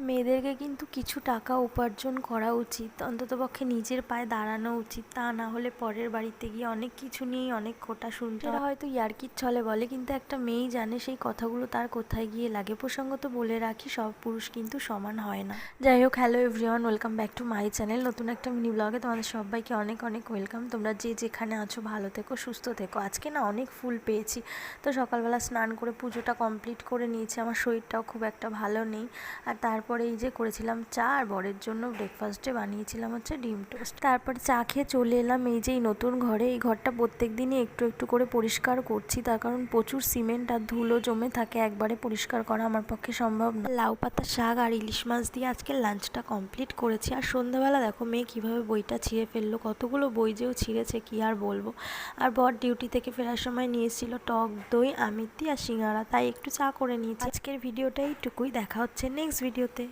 মেয়েদেরকে কিন্তু কিছু টাকা উপার্জন করা উচিত। অন্ততপক্ষে নিজের পায়ে দাঁড়ানো উচিত। তা না হলে পরের বাড়িতে গিয়ে অনেক কিছু নিয়েই অনেক খোটা শুনতে হয়। হয়তো ইয়ার্কির ছলে বলে, কিন্তু একটা মেয়েই জানে সেই কথাগুলো তার কোথায় গিয়ে লাগে। প্রসঙ্গত বলে রাখি, সব পুরুষ কিন্তু সমান হয় না। যাই হোক, hello everyone, welcome back to my channel. নতুন একটা মিনি ব্লগে তোমাদের সবাইকে অনেক অনেক ওয়েলকাম। তোমরা যে যেখানে আছো, ভালো থেকো, সুস্থ থেকো। আজকে না অনেক ফুল পেয়েছি। তো সকালবেলা স্নান করে পুজোটা কমপ্লিট করে নিয়েছি। আমার শরীরটাও খুব একটা ভালো নেই। আর তারপরে এই যে করেছিলাম চা আর বরের জন্য ব্রেকফাস্টে বানিয়েছিলাম হচ্ছে ডিম টোস্ট। তারপরে চা খেয়ে চলে এলাম এই যে এই নতুন ঘরে। এই ঘরটা প্রত্যেক দিনই একটু একটু করে পরিষ্কার করছি, তার কারণ প্রচুর সিমেন্ট আর ধুলো জমে থাকে, একবারে পরিষ্কার করা আমার পক্ষে সম্ভব না। লাউ পাতা শাক আর ইলিশ মাছ দিয়ে আজকে লাঞ্চটা কমপ্লিট করেছি। আর সন্ধ্যাবেলা দেখো মেয়ে কীভাবে বইটা ছিঁড়ে ফেলল, কতগুলো বই যেও ছিঁড়েছে, কি আর বলব। আর বর ডিউটি থেকে ফেরার সময় নিয়ে এসেছিল টক দই, আমিত্তি আর সিঙ্গারা, তাই একটু চা করে নিয়েছি। আজকের ভিডিওটা এইটুকুই, দেখা হচ্ছে নেক্সট ভিডিওতে